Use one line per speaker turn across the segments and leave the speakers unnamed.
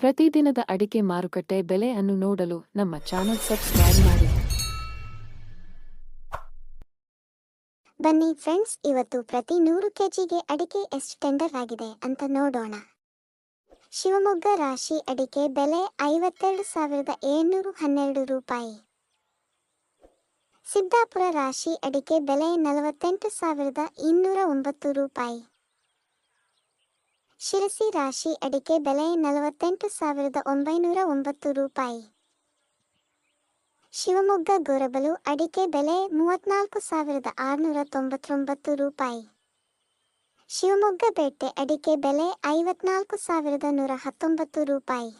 ಪ್ರತಿದಿನದ ಅಡಿಕೆ ಮಾರುಕಟ್ಟೆ ಬೆಲೆ ಅನ್ನು ನೋಡಲು ನಮ್ಮ ಚಾನೆಲ್ ಸಬ್ಸ್ಕ್ರೈಬ್ ಮಾಡಿ.
ಬನ್ನಿ ಫ್ರೆಂಡ್ಸ್, ಇವತ್ತು ಪ್ರತಿ ನೂರು ಕೆಜಿಗೆ ಅಡಿಕೆ ಎಷ್ಟು ಟೆಂಡರ್ ಆಗಿದೆ ಅಂತ ನೋಡೋಣ. ಶಿವಮೊಗ್ಗ ರಾಶಿ ಅಡಿಕೆ ಬೆಲೆ ಐವತ್ತೆರಡು ಸಾವಿರದ ಏಳ್ನೂರು ಹನ್ನೆರಡು ರೂಪಾಯಿ. ಸಿದ್ದಾಪುರ ರಾಶಿ ಅಡಿಕೆ ಬೆಲೆ ನಲವತ್ತೆಂಟು ಸಾವಿರದ ಇನ್ನೂರ ಒಂಬತ್ತು ರೂಪಾಯಿ. ಶಿರಸಿ ರಾಶಿ ಅಡಿಕೆ ಬೆಲೆ ನಲವತ್ತೆಂಟು ಸಾವಿರದ ಒಂಬೈನೂರ ಒಂಬತ್ತು ರೂಪಾಯಿ. ಶಿವಮೊಗ್ಗ ಗೊರಬಲು ಅಡಿಕೆ ಬೆಲೆ ಮೂವತ್ನಾಲ್ಕು ಸಾವಿರದ ಆರುನೂರ ತೊಂಬತ್ತೊಂಬತ್ತು ರೂಪಾಯಿ. ಶಿವಮೊಗ್ಗ ಬೇಟೆ ಅಡಿಕೆ ಬೆಲೆ ಐವತ್ನಾಲ್ಕು ಸಾವಿರದ ನೂರ ಹತ್ತೊಂಬತ್ತು ರೂಪಾಯಿ.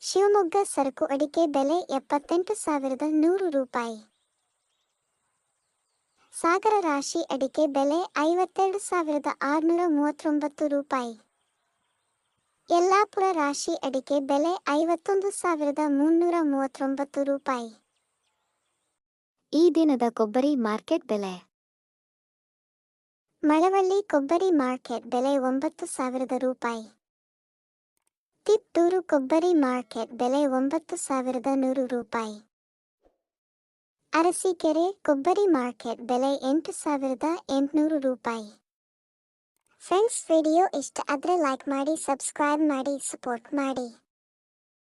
ಶಿವಮೊಗ್ಗ ಸರಕು ಅಡಿಕೆ ಬೆಲೆ ಎಪ್ಪತ್ತೆಂಟು ಸಾವಿರದ ನೂರು ರೂಪಾಯಿ. ಸಾಗರ ರಾಶಿ ಅಡಿಕೆ ಬೆಲೆ ಐವತ್ತೆರಡು ಸಾವಿರದ ಆರುನೂರ ಮೂವತ್ತೊಂಬತ್ತು ರೂಪಾಯಿ. ಯಲ್ಲಾಪುರ ರಾಶಿ ಅಡಿಕೆ ಬೆಲೆ ಐವತ್ತೊಂದು ಸಾವಿರದ ಮುನ್ನೂರ ಮೂವತ್ತೊಂಬತ್ತು ರೂಪಾಯಿ. ಈ ದಿನದ ಕೊಬ್ಬರಿ ಮಾರ್ಕೆಟ್ ಬೆಲೆ. ಮಳವಳ್ಳಿ ಕೊಬ್ಬರಿ ಮಾರ್ಕೆಟ್ ಬೆಲೆ ಒಂಬತ್ತು ಸಾವಿರದ ರೂಪಾಯಿ. ತಿತ್ತೂರು ಕೊಬ್ಬರಿ ಮಾರ್ಕೆಟ್ ಬೆಲೆ ಒಂಬತ್ತು ಸಾವಿರದ ನೂರು ರೂಪಾಯಿ. ಅರಸೀಕೆರೆ ಕೊಬ್ಬರಿ ಮಾರ್ಕೆಟ್ ಬೆಲೆ ಎಂಟು ಸಾವಿರದ ಎಂಟುನೂರು ರೂಪಾಯಿ. ಫ್ರೆಂಡ್ಸ್, ವಿಡಿಯೋ ಇಷ್ಟ ಆದರೆ ಲೈಕ್ ಮಾಡಿ ಸಬ್ಸ್ಕ್ರೈಬ್ ಮಾಡಿ ಸಪೋರ್ಟ್ ಮಾಡಿ.